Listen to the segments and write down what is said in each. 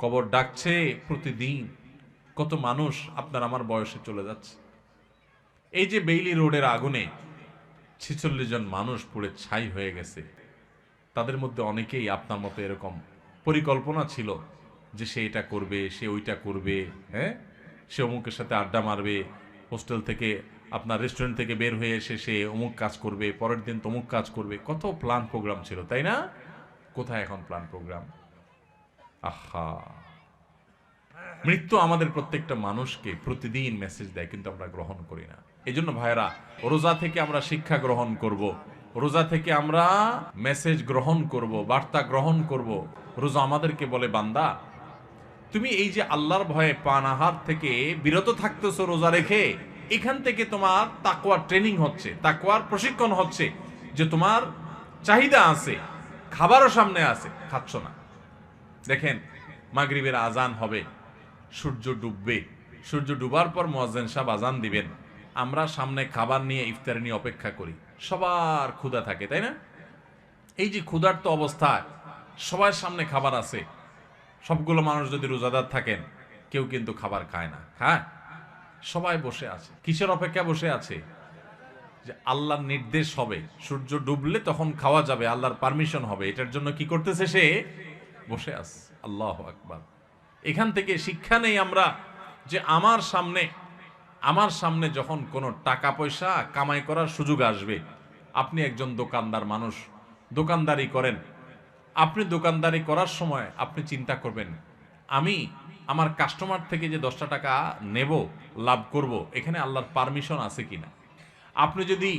কবর ডাকছে প্রতিদিন। কত মানুষ আপনার আমার বয়সে চলে যাচ্ছে। এই যে বেইলি রোডের আগুনে ছিচল্লিশ জন মানুষ পুড়ে ছাই হয়ে গেছে, তাদের মধ্যে অনেকেই আপনার মতো এরকম পরিকল্পনা ছিল যে সে এটা করবে, সে ওইটা করবে হ্যাঁ? সে অমুকের সাথে আড্ডা মারবে, হোস্টেল থেকে আপনার রেস্টুরেন্ট থেকে বের হয়ে এসে সে অমুক কাজ করবে, পরের দিন তমুক কাজ করবে। কত প্ল্যান প্রোগ্রাম ছিল, তাই না? কোথায় এখন প্ল্যান প্রোগ্রাম? আহা। মৃত্যু আমাদের প্রত্যেকটা মানুষকে প্রতিদিন মেসেজ দেয়, কিন্তু আমরা গ্রহণ করি না। এই জন্য ভাইরা রোজা থেকে আমরা শিক্ষা গ্রহণ করব। রোজা থেকে আমরা মেসেজ গ্রহণ করব, বার্তা গ্রহণ করব। রোজা আমাদেরকে বলে, বান্দা, তুমি এই যে আল্লাহর ভয়ে পানাহার থেকে বিরত থাকতেছো রোজা রেখে, এখান থেকে তোমার তাকওয়ার ট্রেনিং হচ্ছে, তাকওয়ার প্রশিক্ষণ হচ্ছে যে তোমার চাহিদা আছে, খাবারও সামনে আছে, খাচ্ছ না। দেখেন, মাগরিবের আজান হবে, সূর্য ডুববে। সূর্য ডুবার পর মোয়াজ্জেন সাহেব আজান দিবেন। আমরা সামনে খাবার নিয়ে, ইফতার নিয়ে অপেক্ষা করি। সবার ক্ষুধা থাকে, তাই না? এই যে ক্ষুধার্ত অবস্থায় সবার সামনে খাবার আছে। সবগুলো মানুষ যদি রোজাদার থাকেন, কেউ কিন্তু খাবার খায় না। হ্যাঁ সবাই বসে আছে। কিসের অপেক্ষা বসে আছে? যে আল্লাহর নির্দেশ হবে। সূর্য ডুবলে তখন খাওয়া যাবে, আল্লাহর পারমিশন হবে। এটার জন্য কি করতেছে সে? বসে আছে। আল্লাহ আকবার। এখান থেকে শিক্ষা নেই আমরা যে আমার সামনে আমার সামনে যখন কোনো টাকা পয়সা কামাই করার সুযোগ আসবে, আপনি একজন দোকানদার মানুষ, দোকানদারি করেন। আপনি দোকানদারি করার সময় আপনি চিন্তা করবেন, আমি আমার কাস্টমার থেকে যে দশটা টাকা নেব, লাভ করব, এখানে আল্লাহর পারমিশন আছে কি না আপনি যদি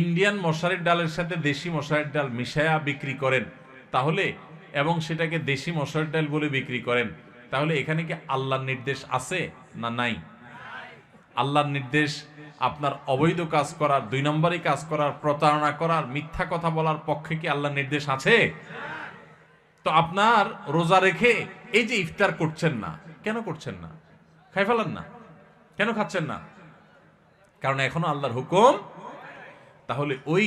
ইন্ডিয়ান মশারির ডালের সাথে দেশি মশারির ডাল মিশায়া বিক্রি করেন, তাহলে এবং সেটাকে দেশি মশারির ডাল বলে বিক্রি করেন। তাহলে এখানে কি আল্লাহর নির্দেশ আছে না নাই? আল্লাহর নির্দেশ, আপনার অবৈধ কাজ করার, দুই নম্বরই কাজ করার, প্রতারণা করার, মিথ্যা কথা বলার পক্ষে কি আল্লাহর নির্দেশ আছে? তো আপনার রোজা রেখে এই যে ইফতার করছেন না, কেন করছেন না? খাই ফেলেন না? কেন খাচ্ছেন না? কারণ এখনও আল্লাহর হুকুম, তাহলে ওই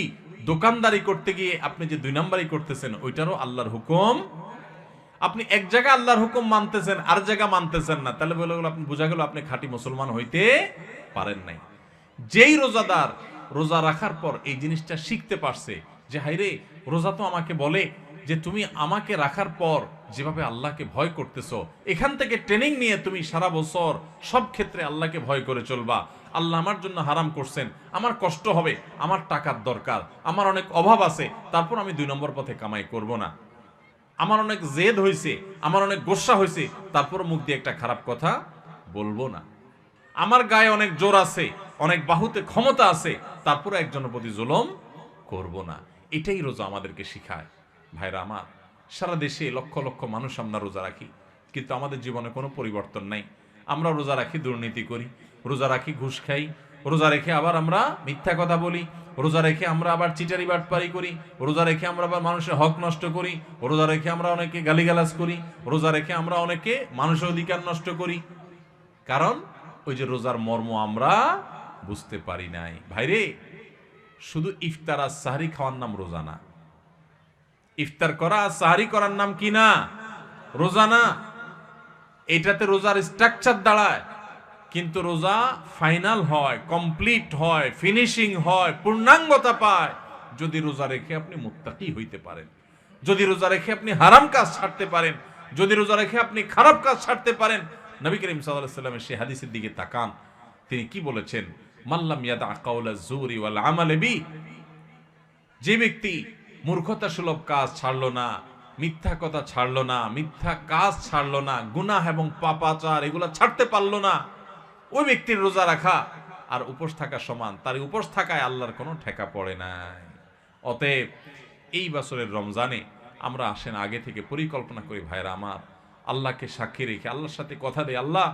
দোকানদারি করতে গিয়ে আপনি যে দুই নাম্বারই করতেছেন, ওইটারও আল্লাহর হুকুম। আপনি এক জায়গা আল্লাহর হুকুম মানতেছেন, আর জায়গা মানতেছেন না। তাহলে বলে গেল, আপনি বোঝা গেল আপনি খাঁটি মুসলমান হইতে পারেন নাই। যেই রোজাদার রোজা রাখার পর এই জিনিসটা শিখতে পারছে, যে হাইরে রোজা তো আমাকে বলে যে তুমি আমাকে রাখার পর যেভাবে আল্লাহকে ভয় করতেছো, এখান থেকে ট্রেনিং নিয়ে তুমি সারা বছর সব ক্ষেত্রে আল্লাহকে ভয় করে চলবা। আল্লাহ আমার জন্য হারাম করছেন, আমার কষ্ট হবে, আমার টাকার দরকার, আমার অনেক অভাব আছে, তারপর আমি দুই নম্বর পথে কামাই করব না। আমার অনেক জেদ হয়েছে আমার অনেক গোসা হয়েছে তারপর মুখ দিয়ে একটা খারাপ কথা বলব না। আমার গায়ে অনেক জোর আছে, অনেক বাহুতে ক্ষমতা আছে, তারপর একজনের প্রতি জুলম করব না। এটাই রোজা আমাদেরকে শিখায়। ভাইরা আমার সারা দেশে লক্ষ লক্ষ মানুষ আমরা রোজা রাখি, কিন্তু আমাদের জীবনে কোনো পরিবর্তন নাই। আমরা রোজা রাখি, দুর্নীতি করি, রোজা রাখি, ঘুষ খাই, রোজা রেখে আবার আমরা মিথ্যা কথা বলি, রোজা রেখে আমরা আবার চিটারি বাটপারি করি, রোজা রেখে আমরা আবার মানুষের হক নষ্ট করি, রোজা রেখে আমরা অনেকে গালিগালাজ করি, রোজা রেখে আমরা অনেকে মানুষের অধিকার নষ্ট করি। কারণ ওই যে রোজার মর্ম আমরা বুঝতে পারি নাই। ভাইরে, শুধু ইফতার আর সাহারি খাওয়ার নাম রোজা না। ইফতার করা, সাহারি করার নাম কি না? রোজা না? এটাতে রোজার স্ট্রাকচার দাঁড়ায়। কিন্তু রোজা ফাইনাল হয় কমপ্লিট হয় ফিনিশিং হয়, পূর্ণাঙ্গতা পায় যদি রোজা রেখে আপনি মুত্তাকি হইতে পারেন। যদি রোজা রেখে আপনি হারাম কাজ ছাড়তে পারেন, যদি রোজা রেখে আপনি খারাপ কাজ ছাড়তে পারেন, নবী করিম সাল্লামের সেই হাদিসের দিকে তাকান। তিনি কি বলেছেন? মাল্লাম ইয়াদা কাউলা জুরি ওয়াল আমালে বি। যে ব্যক্তি মূর্খতা সুলভ কাজ ছাড়লো না, মিথ্যা কথা ছাড়লো না, মিথ্যা কাজ ছাড়লো না, গুনাহ এবং পাপাচার এগুলা ছাড়তে পারল না। ওই ব্যক্তির রোজা রাখা আর উপোস থাকা সমান, তার উপোস থাকায় আল্লাহর কোনো ঠেকা পড়ে নাই। অতএব এই বছরের রমজানে আমরা আসেন আগে থেকে পরিকল্পনা করি ভাইরা আমার, আল্লাহকে সাক্ষী রেখে, আল্লাহর সাথে কথা দেয় আল্লাহ,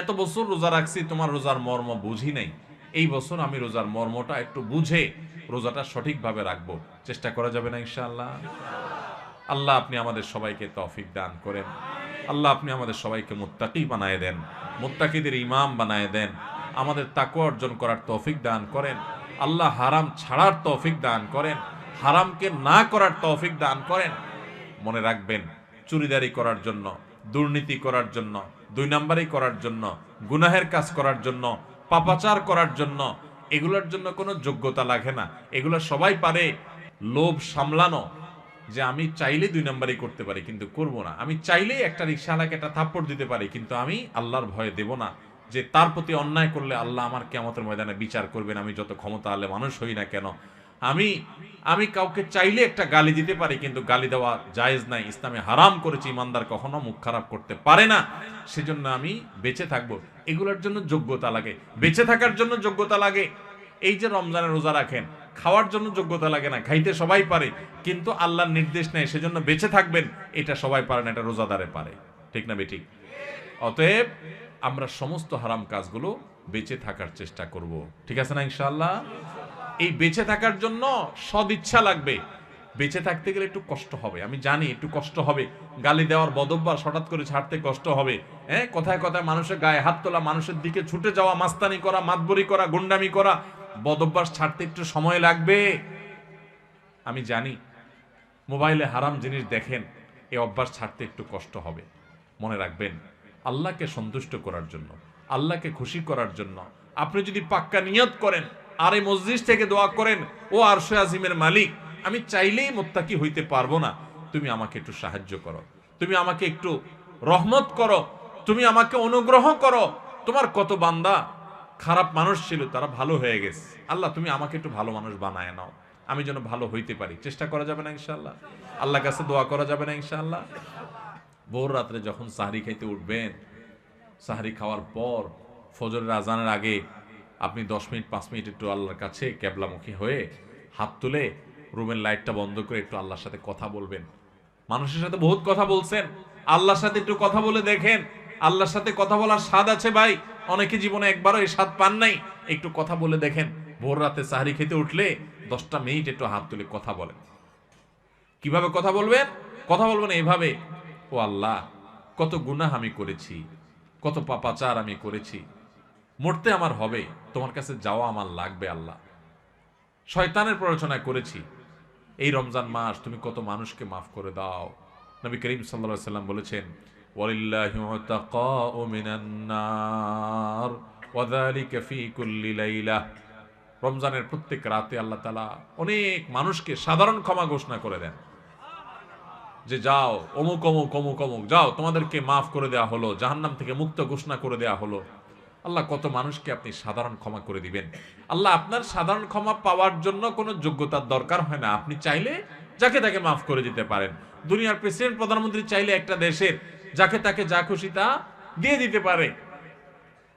এত বছর রোজা রাখছি, তোমার রোজার মর্ম বুঝি নাই। এই বছর আমি রোজার মর্মটা একটু বুঝে রোজাটা সঠিকভাবে রাখব। চেষ্টা করা যাবে না, ইনশাআল্লাহ। আল্লাহ আপনি আমাদের সবাইকে তৌফিক দান করেন। আল্লাহ আপনি আমাদের সবাইকে মুত্তাকি বানায় দেন, মুত্তাকিদের ইমাম বানায় দেন, আমাদের তাকওয়া অর্জন করার তৌফিক দান করেন। আল্লাহ হারাম ছাড়ার তৌফিক দান করেন, হারামকে না করার তৌফিক দান করেন। মনে রাখবেন, চুরিদারি করার জন্য, দুর্নীতি করার জন্য, দুই নাম্বারই করার জন্য, গুনাহের কাজ করার জন্য, পাপাচার করার জন্য এগুলোর জন্য কোনো যোগ্যতা লাগে না। এগুলো সবাই পারে। লোভ সামলানো, যে আমি চাইলে দুই নম্বরই করতে পারি, কিন্তু করব না। আমি চাইলেই একটা রিক্সাওয়ালাকে একটা থাপ্পড় দিতে পারি, কিন্তু আমি আল্লাহর ভয়ে দেব না। যে তার প্রতি অন্যায় করলে আল্লাহ আমার কেমতের ময়দানে বিচার করবেন, আমি যত ক্ষমতা আলে মানুষ হই না কেন আমি আমি কাউকে চাইলে একটা গালি দিতে পারি, কিন্তু গালি দেওয়া জায়েজ নাই। ইসলামে হারাম করেছি ইমানদার কখনো, মুখ খারাপ করতে পারে না। সেজন্য আমি বেঁচে থাকব। এগুলোর জন্য যোগ্যতা লাগে। বেঁচে থাকার জন্য যোগ্যতা লাগে। এই যে রমজানের রোজা রাখেন, খাওয়ার জন্য যোগ্যতা লাগে না। খাইতে সবাই পারে, কিন্তু আল্লাহর নির্দেশ নেই সেজন্য বেঁচে থাকবেন। এটা সবাই পারে না, এটা রোজাদারে পারে। ঠিক না বেঠিক? অতএব আমরা সমস্ত হারাম কাজগুলো বেঁচে থাকার চেষ্টা করব। ঠিক আছে না ইনশাআল্লাহ? এই বেঁচে থাকার জন্য সদিচ্ছা লাগবে। বেঁচে থাকতে গেলে একটু কষ্ট হবে। আমি জানি একটু কষ্ট হবে। গালি দেওয়ার বদব্বার হঠাৎ করে ছাড়তে কষ্ট হবে। হ্যাঁ কথায় কথায় মানুষের গায়ে হাত তোলা, মানুষের দিকে ছুটে যাওয়া, মাস্তানি করা, মাতবরি করা, গুন্ডামি করা, বদভ্যাস ছাড়তে একটু সময় লাগবে। আমি জানি মোবাইলে হারাম জিনিস দেখেন এই অভ্যাস ছাড়তে একটু কষ্ট হবে। মনে রাখবেন, আল্লাহকে সন্তুষ্ট করার জন্য, আল্লাহকে খুশি করার জন্য, আপনি যদি পাক্কা নিয়ত করেন আর এই মসজিদ থেকে দোয়া করেন, ও আরশে আজিমের মালিক, আমি চাইলেই মোত্তাকি হইতে পারব না। তুমি আমাকে একটু সাহায্য করো। তুমি আমাকে একটু রহমত করো। তুমি আমাকে অনুগ্রহ করো। তোমার কত বান্দা খারাপ মানুষ ছিল, তারা ভালো হয়ে গেছে। আল্লাহ, তুমি আমাকে একটু ভালো মানুষ বানায় নাও। আমি যেন ভালো হইতে পারি। চেষ্টা করা যাবে না ইনশাআল্লাহ? আল্লাহ কাছে দোয়া করা যাবে না ইনশাআল্লাহ? ভোর রাত্রে যখন সাহারি খাইতে উঠবেন, সাহারি খাওয়ার পর ফজরের আজানের আগে আপনি দশ মিনিট, পাঁচ মিনিট একটু আল্লাহর কাছে ক্যাবলামুখী হয়ে হাত তুলে রুমের লাইটটা বন্ধ করে একটু আল্লাহর সাথে কথা বলবেন। মানুষের সাথে বহুত কথা বলছেন। আল্লাহর সাথে একটু কথা বলে দেখেন। আল্লাহর সাথে কথা বলার স্বাদ আছে ভাই। অনেকে জীবনে একবারও এই স্বাদ পান নাই। একটু কথা বলে দেখেন। ভোর রাতে সাহারি খেতে উঠলে দশটা মিনিট একটু হাত তুলে কথা বলেন। কীভাবে কথা বলবেন? কথা বলবেন এইভাবে, ও আল্লাহ, কত গুনাহ আমি করেছি, কত পাপাচার আমি করেছি মরতে আমার হবে, তোমার কাছে যাওয়া আমার লাগবে, আল্লাহ। শয়তানের প্ররোচনা করেছি। এই রমজান মাস তুমি কত মানুষকে মাফ করে দাও। নবী করিম সাল্লা সাল্লাম বলেছেন রমজানের প্রত্যেক রাতে আল্লাহ তালা অনেক মানুষকে সাধারণ ক্ষমা ঘোষণা করে দেন। যে যাও, অমুক অমুক অমুক অমুক, যাও, তোমাদেরকে মাফ করে দেওয়া হলো, জাহান্নাম থেকে মুক্ত ঘোষণা করে দেওয়া হলো। আল্লাহ, কত মানুষকে আপনি সাধারণ ক্ষমা করে দিবেন। আল্লাহ, আপনার সাধারণ ক্ষমা পাওয়ার জন্য কোনো যোগ্যতার দরকার হয় না। আপনি চাইলে যাকে তাকে মাফ করে দিতে পারেন। দুনিয়ার প্রেসিডেন্ট, প্রধানমন্ত্রী চাইলে একটা দেশের যাকে তাকে যা খুশি তা দিয়ে দিতে পারে।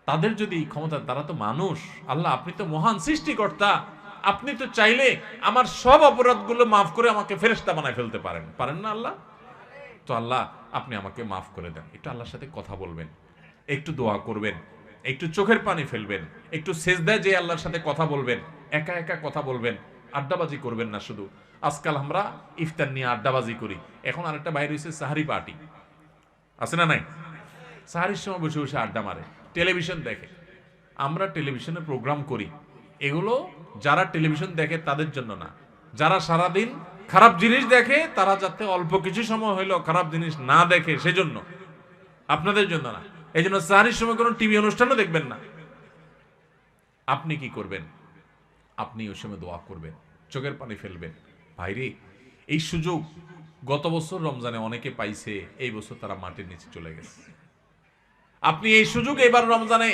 তাদের যদি ক্ষমতা, তারা তো মানুষ। আল্লাহ, আপনি তো মহান সৃষ্টিকর্তা। আপনি তো চাইলে আমার সব অপরাধগুলো মাফ করে আমাকে ফেরেস্তা বানায় ফেলতে পারেন। পারেন না আল্লাহ? তো আল্লাহ, আপনি আমাকে মাফ করে দেন। একটু আল্লাহর সাথে কথা বলবেন। একটু দোয়া করবেন। একটু চোখের পানি ফেলবেন, একটু সেজদায় যে আল্লাহর সাথে কথা বলবেন, একা একা কথা বলবেন, আড্ডাবাজি করবেন না শুধু। আজকাল আমরা ইফতার নিয়ে আড্ডাবাজি করি। এখন আরেকটা বাইরে হয়েছে সাহারি পার্টি। আছে না নাই? সাহারির সময় বসে বসে আড্ডা মারে। টেলিভিশন দেখে। আমরা টেলিভিশনে প্রোগ্রাম করি। এগুলো যারা টেলিভিশন দেখে তাদের জন্য না। যারা সারাদিন খারাপ জিনিস দেখে, তারা যাতে অল্প কিছু সময় হইলেও খারাপ জিনিস না দেখে, সেজন্য। আপনাদের জন্য না। এই জন্য সাহারির সময় কোনো টিভি অনুষ্ঠানও দেখবেন না। আপনি কি করবেন? আপনি ওই সময় দোয়া করবেন, চোখের পানি ফেলবেন। ভাইরে, এই সুযোগ গত বছর রমজানে অনেকে পাইছে, এই বছর তারা মাটির নিচে চলে গেছে। আপনি এই সুযোগ এবার রমজানে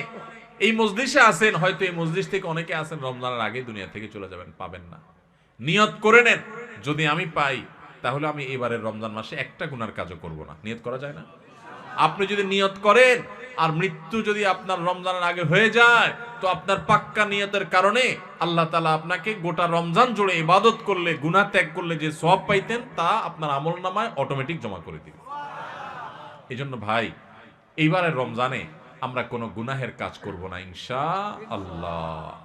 এই মসজিষে আসেন হয়তো এই মসজিদ থেকে অনেকে আসেন রমজানের আগে দুনিয়া থেকে চলে যাবেন, পাবেন না। নিয়ত করে নেন, যদি আমি পাই, তাহলে আমি এবারের রমজান মাসে একটা গুনার কাজও করব না। নিয়ত করা যায় না? আপনি যদি নিয়ত করেন, আর মৃত্যু যদি আপনার রমজানের আগে হয়ে যায়, তো আপনার পাক্কা নিয়তের কারণে আল্লাহ তালা আপনাকে গোটা রমজান জুড়ে ইবাদত করলে, গুনাহ ত্যাগ করলে যে সব পাইতেন, তা আপনার আমল নামায় অটোমেটিক জমা করে দিবে এই জন্য ভাই, এইবারের রমজানে আমরা কোনো গুনাহের কাজ করব না ইনশা আল্লাহ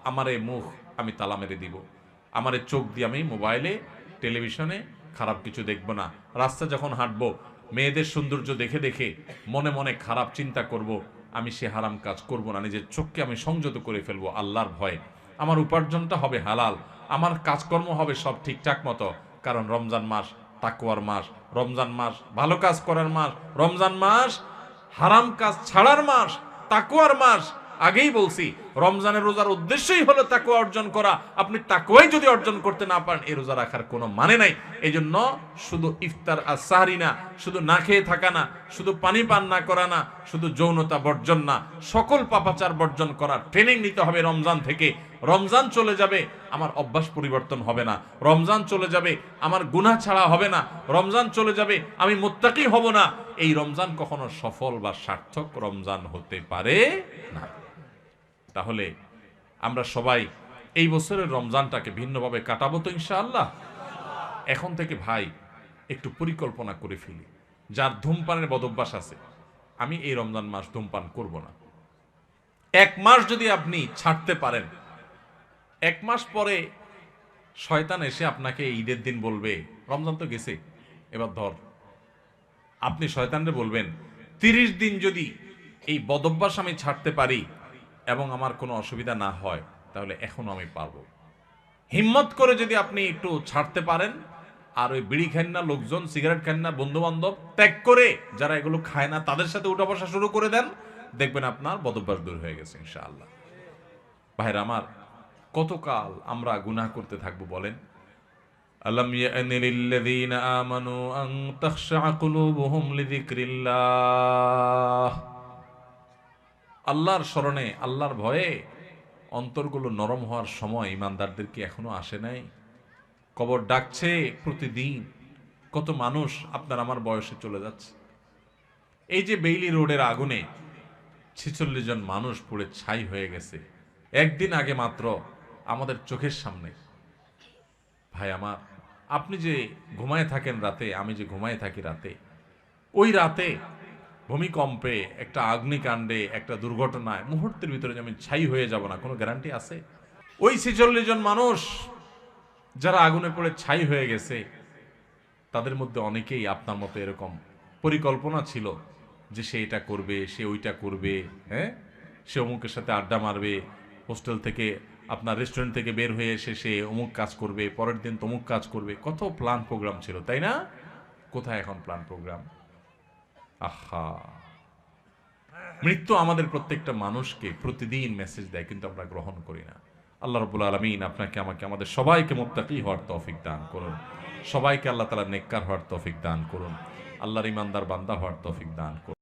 আমার এই মুখ আমি তালা মেরে দিব, আমার চোখ দিয়ে আমি মোবাইলে, টেলিভিশনে খারাপ কিছু দেখব না। রাস্তা যখন হাঁটবো মেয়েদের সৌন্দর্য দেখে দেখে মনে মনে খারাপ চিন্তা করব, আমি সে হারাম কাজ করব না, নিজের চোখকে আমি সংযত করে ফেলব আল্লাহর ভয়ে। আমার উপার্জনটা হবে হালাল, আমার কাজকর্ম হবে সব ঠিকঠাক মতো, কারণ রমজান মাস তাকুয়ার মাস, রমজান মাস ভালো কাজ করার মাস, রমজান মাস হারাম কাজ ছাড়ার মাস তাকুয়ার মাস, আগেই বলছি রমজানের রোজার উদ্দেশ্যই হলো তাকুয়া অর্জন করা। আপনি তাকুয়াই যদি অর্জন করতে না পারেন, এই রোজা রাখার কোনো মানে নাই। এই জন্য শুধু ইফতার আর সাহারি না, শুধু না খেয়ে থাকা না, শুধু পানি পান না করা না, শুধু যৌনতা বর্জন না, সকল পাপাচার বর্জন করার ট্রেনিং নিতে হবে রমজান থেকে। রমজান চলে যাবে, আমার অভ্যাস পরিবর্তন হবে না। রমজান চলে যাবে, আমার গুনাহ ছাড়া হবে না। রমজান চলে যাবে, আমি মুত্তাকি হব না। এই রমজান কখনো সফল বা সার্থক রমজান হতে পারে না। তাহলে আমরা সবাই এই বছরের রমজানটাকে ভিন্নভাবে কাটাবো তো ইনশাআল্লাহ? এখন থেকে ভাই, একটু পরিকল্পনা করে ফেলি। যার ধূমপানের বদভ্যাস আছে, আমি এই রমজান মাস ধূমপান করব না। এক মাস যদি আপনি ছাড়তে পারেন, এক মাস পরে শয়তান এসে আপনাকে ঈদের দিন বলবে, রমজান তো গেছে, এবার ধর। আপনি শয়তানরে বলবেন, তিরিশ দিন যদি এই বদভ্যাস আমি ছাড়তে পারি এবং আমার কোনো অসুবিধা না হয়, তাহলে এখনও আমি পারব। হিম্মত করে যদি আপনি একটু ছাড়তে পারেন, আর ওই বিড়ি খান না, লোকজন, সিগারেট খান না বন্ধু বান্ধব ত্যাগ করে যারা এগুলো খায় না, তাদের সাথে উঠা বসা শুরু করে দেন, দেখবেন আপনার বদভ্যাস দূর হয়ে গেছে, ইনশাআল্লাহ। ভাইরা আমার, কতকাল আমরা গুনাহ করতে থাকব বলেন? আলম ইয়ানিলিল্লাযীনা আমানু আন তাখশা কুলুবুহুম লিযিকরিল্লাহ। আল্লাহর স্মরণে, আল্লাহর ভয়ে অন্তরগুলো নরম হওয়ার সময় ইমানদারদের কি এখনও আসে নাই। কবর ডাকছে প্রতিদিন, কত মানুষ আপনার আমার বয়সে চলে যাচ্ছে। এই যে বেইলি রোডের আগুনে ছিচল্লিশ জন মানুষ পুড়ে ছাই হয়ে গেছে, একদিন আগে মাত্র আমাদের চোখের সামনে। ভাই আমার, আপনি যে ঘুমায় থাকেন রাতে, আমি যে ঘুমায় থাকি রাতে, ওই রাতে ভূমিকম্পে, একটা অগ্নিকাণ্ডে একটা দুর্ঘটনায় মুহূর্তের ভিতরে আমি ছাই হয়ে যাব না, কোনো গ্যারান্টি আছে? ওই ছেচল্লিশ জন মানুষ যারা আগুনে পড়ে ছাই হয়ে গেছে, তাদের মধ্যে অনেকেই আপনার মতো এরকম পরিকল্পনা ছিল যে সে এটা করবে, সে ওইটা করবে হ্যাঁ? সে অমুকের সাথে আড্ডা মারবে, হোস্টেল থেকে, আপনার রেস্টুরেন্ট থেকে বের হয়ে এসে সে অমুক কাজ করবে, পরের দিন তমুক কাজ করবে। কত প্ল্যান প্রোগ্রাম ছিল, তাই না? কোথায় এখন প্ল্যান প্রোগ্রাম আহা। মৃত্যু আমাদের প্রত্যেকটা মানুষকে প্রতিদিন মেসেজ দেয়, কিন্তু আমরা গ্রহণ করি না। আল্লাহ রবুল আলমিন আপনাকে, আমাকে, আমাদের সবাইকে মোত্তাকি হওয়ার তৌফিক দান করুন। সবাইকে আল্লাহ তালা নেককার হওয়ার তৌফিক দান করুন। আল্লাহর ইমানদার বান্দা হওয়ার তৌফিক দান করুন।